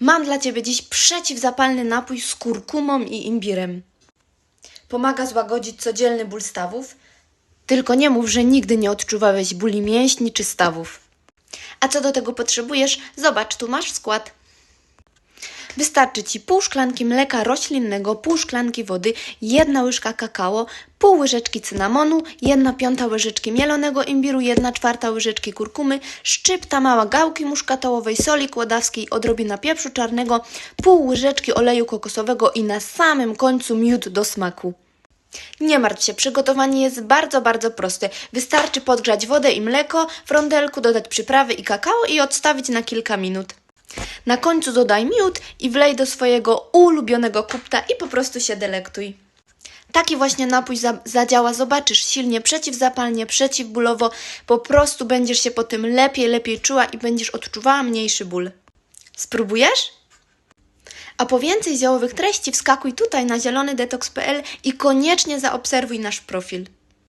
Mam dla Ciebie dziś przeciwzapalny napój z kurkumą i imbirem. Pomaga złagodzić codzienny ból stawów. Tylko nie mów, że nigdy nie odczuwałeś bóli mięśni czy stawów. A co do tego potrzebujesz? Zobacz, tu masz skład. Wystarczy Ci pół szklanki mleka roślinnego, pół szklanki wody, jedna łyżka kakao, pół łyżeczki cynamonu, jedna piąta łyżeczki mielonego imbiru, jedna czwarta łyżeczki kurkumy, szczypta mała gałki muszkatołowej, soli kłodawskiej, odrobina pieprzu czarnego, pół łyżeczki oleju kokosowego i na samym końcu miód do smaku. Nie martw się, przygotowanie jest bardzo, bardzo proste. Wystarczy podgrzać wodę i mleko, w rondelku dodać przyprawy i kakao i odstawić na kilka minut. Na końcu dodaj miód i wlej do swojego ulubionego kupta i po prostu się delektuj. Taki właśnie napój za- zadziała, zobaczysz, silnie przeciwzapalnie, przeciwbólowo, po prostu będziesz się po tym lepiej, lepiej czuła i będziesz odczuwała mniejszy ból. Spróbujesz? A po więcej ziołowych treści wskakuj tutaj na zielonydetox.pl i koniecznie zaobserwuj nasz profil.